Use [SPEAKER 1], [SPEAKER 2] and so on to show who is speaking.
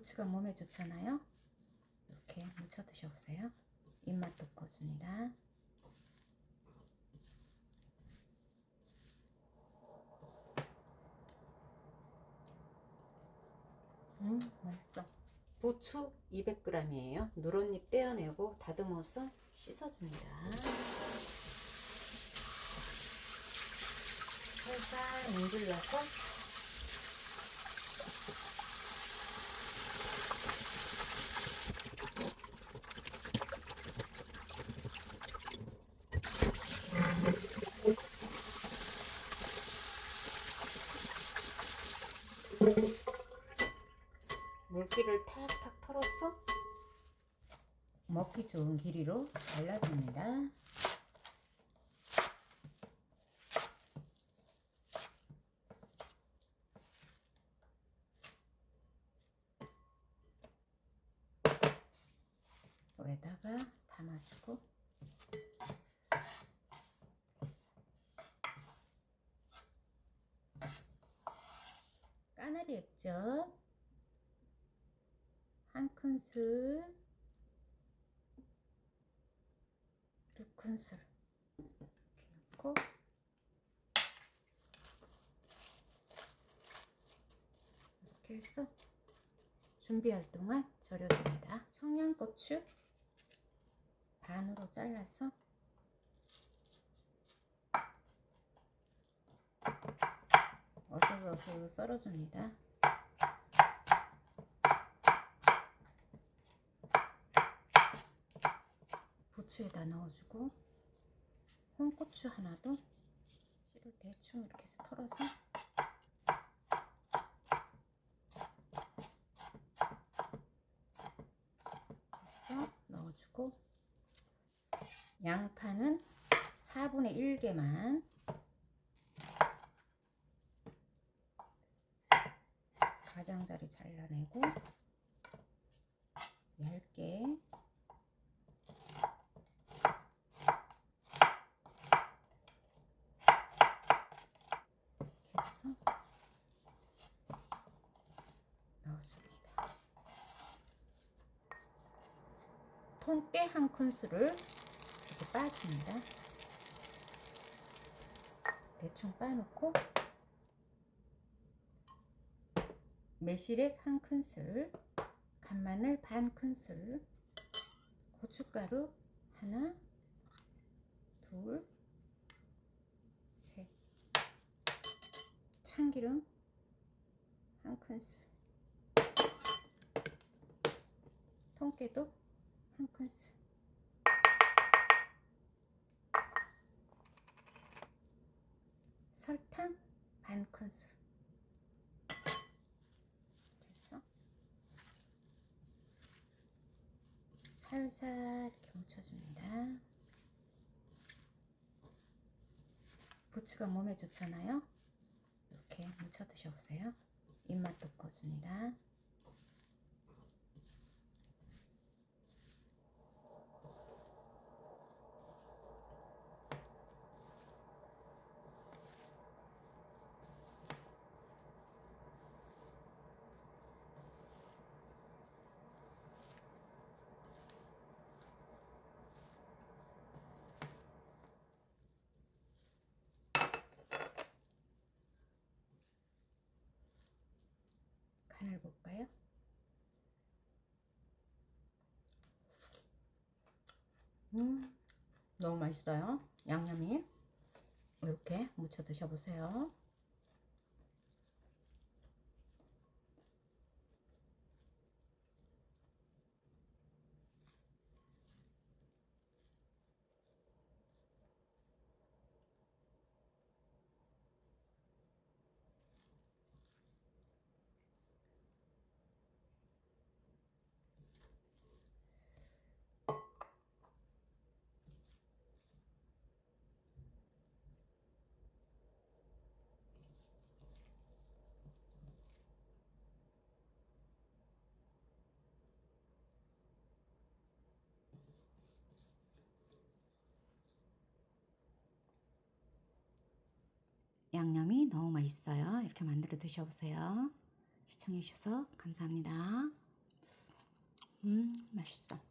[SPEAKER 1] 부추가 몸에 좋잖아요. 이렇게 무쳐 드셔보세요. 입맛 돋궈줍니다. 음, 맛있다. 부추 200g이에요. 누런잎 떼어내고 다듬어서 씻어줍니다. 살살 문질러서 물기를 탁탁 털어서 먹기 좋은 길이로 잘라줍니다. 물에다가 담아주고 까나리 액젓 한 큰술 두 큰술. 이렇게 넣고. 이렇게 해서 준비할 동안 절여줍니다. 청양고추 반으로 잘라서 어서어서 썰어줍니다. 부추에다 넣어주고 홍고추 하나도 씨를 대충 이렇게 해서 털어서 해서 넣어주고 양파는 4분의 1개만 가장자리 잘라내고 얇게 넣어줍니다. 통깨 한 큰술을 이렇게 빠줍니다. 대충 빠놓고 매실액 한 큰술, 간마늘 반 큰술, 고춧가루 하나, 둘, 셋, 참기름 한 큰술, 통깨도 한 큰술. 설탕 반 큰술. 이렇게 해서 살살 이렇게 묻혀줍니다. 부추가 몸에 좋잖아요. 이렇게 묻혀 드셔보세요. 입맛 돋궈줍니다. 간을 볼까요? 음, 너무 맛있어요. 양념이 이렇게 무쳐 드셔보세요. 양념이 너무 맛있어요. 이렇게 만들어 드셔보세요. 시청해주셔서 감사합니다. 음, 맛있어.